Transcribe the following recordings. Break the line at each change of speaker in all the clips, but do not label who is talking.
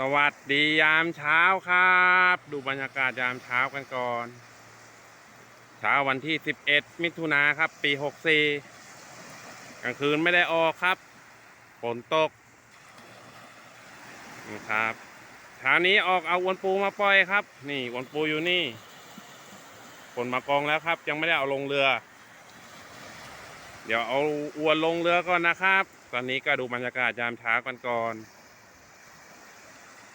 สวัสดียามเช้าครับ ดูบรรยากาศยามเช้ากันก่อน เช้าวันที่ 11 มิถุนาครับ ปี 64 กลางคืนไม่ได้ออกครับฝนตกนี่ครับเช้านี้ออกเอาอวนปูมาปล่อยครับ นี่อวนปูอยู่นี่ฝนมากองแล้วครับ ยังไม่ได้เอาลงเรือ เดี๋ยวเอาอวนลงเรือก่อนนะครับ ตอนนี้ก็ดูบรรยากาศยามเช้ากันก่อน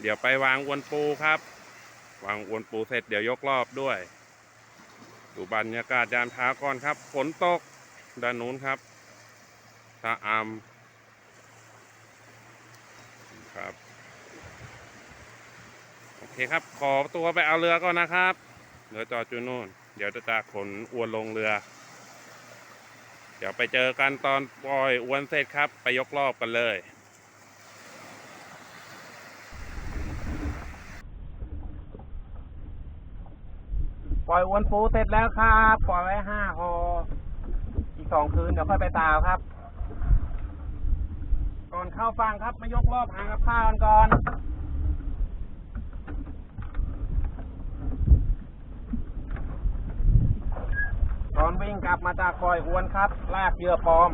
เดี๋ยวไปวางอวนปูครับ วางอวนปูเสร็จเดี๋ยวยกรอบด้วย ดูบรรยากาศยามเช้าก่อนครับ ฝนตกด้านนู้นครับตาอามครับ โอเคครับ ขอตัวไปเอาเรือก่อนนะครับเรือจอดจูนู่น เดี๋ยวจะจะขนอวนลงเรือ เดี๋ยวไปเจอกันตอนปล่อยอวนเสร็จครับ ไปยกรอบกันเลย อยอวนปูเสร็จแล้วครับ ปล่อยไว้ห้าหออีกสองคืนเดี๋ยวค่อยไปตาวครับ ก่อนเข้าฟังครับมายกรอบหางกับข้าวกันก่อนตอนวิ่งกลับมาจากปล่อยอวนครับ ลากเยื่อปลอม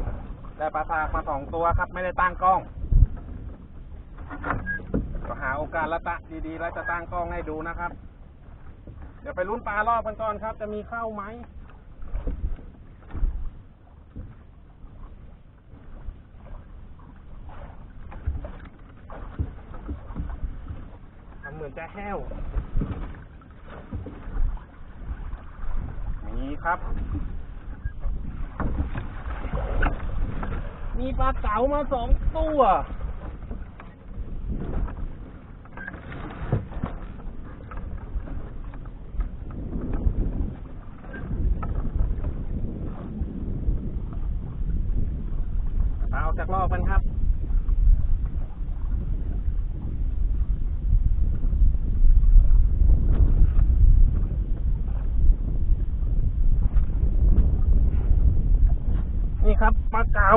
ได้ปลาสากมาสองตัวครับ ไม่ได้ตั้งกล้องก็หาโอกาสละตะดีๆ แล้วจะตั้งกล้องให้ดูนะครับ ดี๋ยวไปลุ้นปลารอบกันก่อนครับ จะมีเข้าไหมทำเหมือนจะแห้วมีครับ มีปลาเก๋ามาสองตัว เอาจากรอบกันครับนี่ครับปลาเก๋า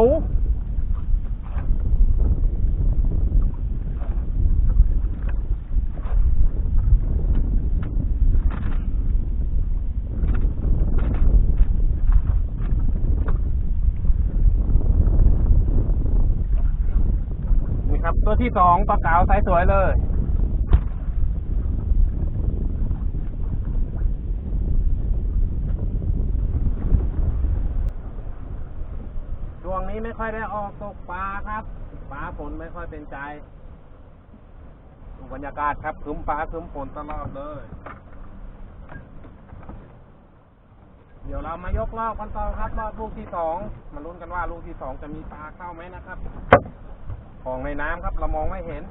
นี่ครับ ตัว ที่สองปลาเก๋าไซส์สวยเลยช่วงนี้ไม่ค่อยได้ออกตกปลาครับปลาฝนไม่ค่อยเป็นใจดูบรรยากาศครับคืมฟ้าคืมฝนตลอดเลย เดี๋ยวเรามายกรอบกันต่อครับรอบลูกที่สองมาลุ้นกันว่าลูกที่สองจะมีปลาเข้าไหมนะครับ ของในน้ำครับ เรามองไม่เห็น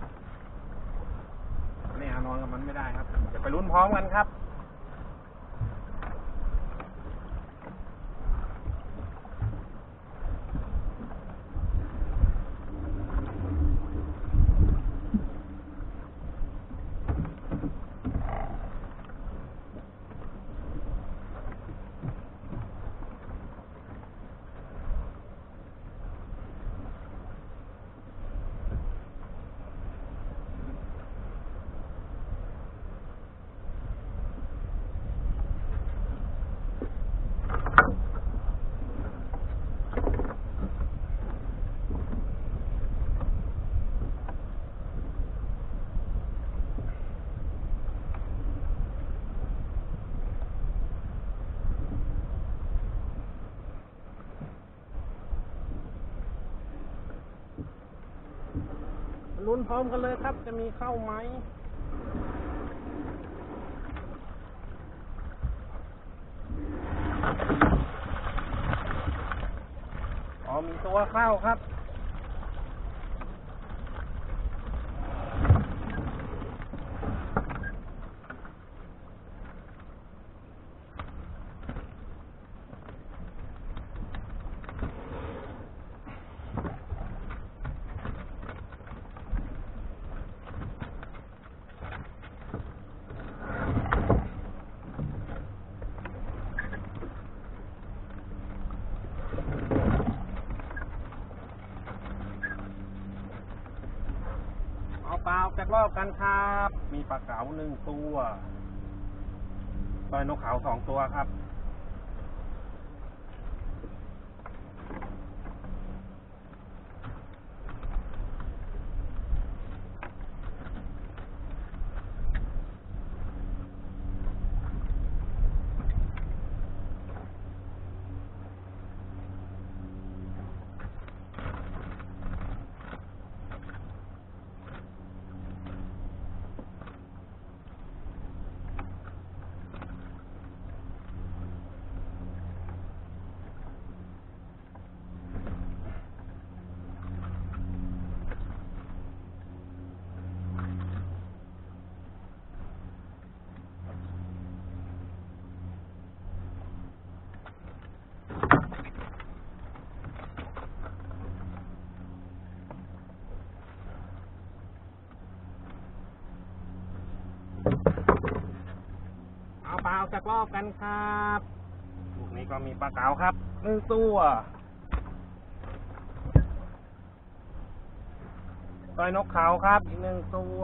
นี่นอนกับมันไม่ได้ครับจะไปลุ้นพร้อมกันครับ ลุ้นพร้อมกันเลยครับ จะมีเข้าไหมอ๋อมีตัวเข้าครับ ปลาจากรอบกันครับ มีปลาเก๋าหนึ่งตัวปลานกเขาสองตัวครับ เอาปลาออกจากรอบกันครับลูกนี้ก็มีปลาเก๋าครับหนึ่งตัว ต้อยนกเขาครับ อีกหนึ่งตัว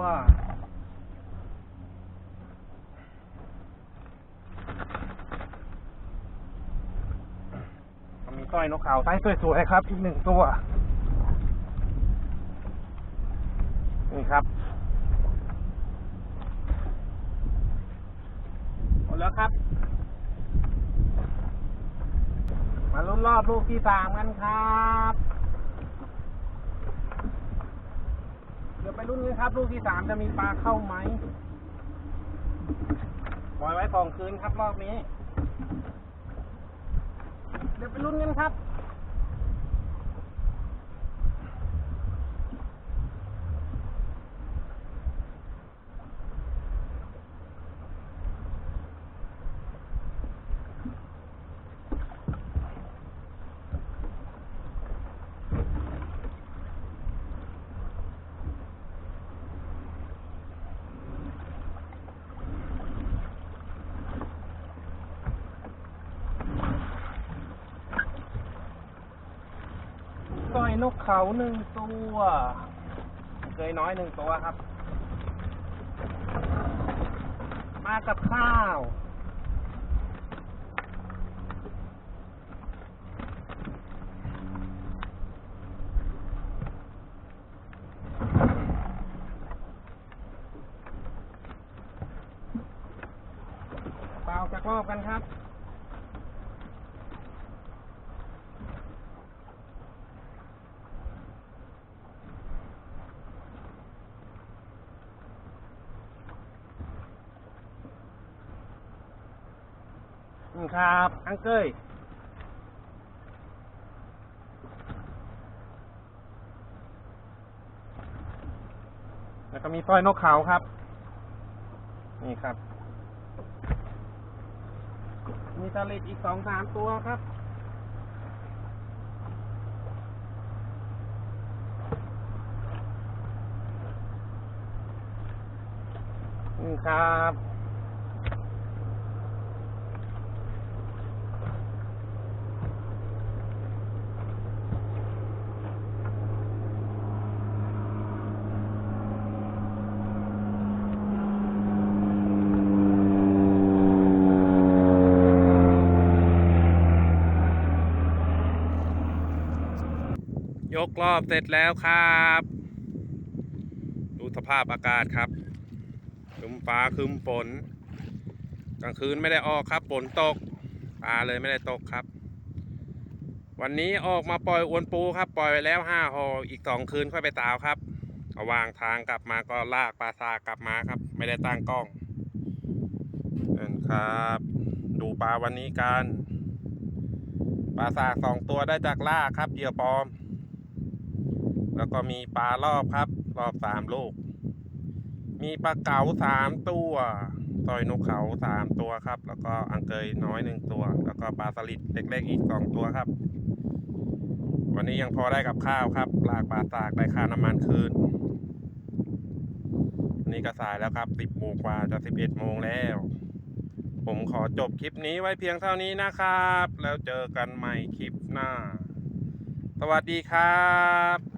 มีต้อยนกเขาไซส์สวยๆครับ อีกหนึ่งตัว นี่ครับ หมด แล้วครับ มาลุ้นรอบลูกที่สามกันครับเดี๋ยวไปลุ้นกันครับ ลูกที่สามจะมีปลาเข้าไหมปล่อยไว้สองคืนครับรอบนี้ เดี๋ยวไปลุ้นกันครับ ก้อย นกเขาหนึ่งตัวเคยน้อยหนึ่งตัวครับ มากับข้าวเปล่าจากรอบกันครับ นี่ังเกยแล้วก็มีสร้อยนกเขาครับ นี่ครับ มีตะลิดอีกสองสามตัวครับนี่ครับ ยกรอบเสร็จแล้วครับ ดูสภาพอากาศครับคืมฟ้าคืมฝนกลางคืนไม่ได้ออกครับฝนตกปลาเลยไม่ได้ตกครับ วันนี้ออกมาปล่อยอวนปูครับ ปล่อยไปแล้วห้าหออีกสองคืนค่อยไปตาวครับระหว่างทางกลับมาก็ลากปลาซากลับมาครับ ไม่ได้ตั้งกล้องนั่นครับ ดูปลาวันนี้กันปลาซากสองตัวได้จากลากครับเหยื่อปลอม แล้วก็มีปลารอบครับ รอบสามลูก มีปลาเก๋าสามตัวซอยนกเขาสามตัวครับ แล้วก็อังเกยน้อยหนึ่งตัว แล้วก็ปลาสลิดเล็กๆอีกสองตัวครับ วันนี้ยังพอได้กับข้าวครับลากปลาสากได้ค่าน้ำมันคืนวันนี้ก็สายแล้วครับสิบโมงกว่าจะสิบเอ็ดโมงแล้ว ผมขอจบคลิปนี้ไว้เพียงเท่านี้นะครับ แล้วเจอกันใหม่คลิปหน้า สวัสดีครับ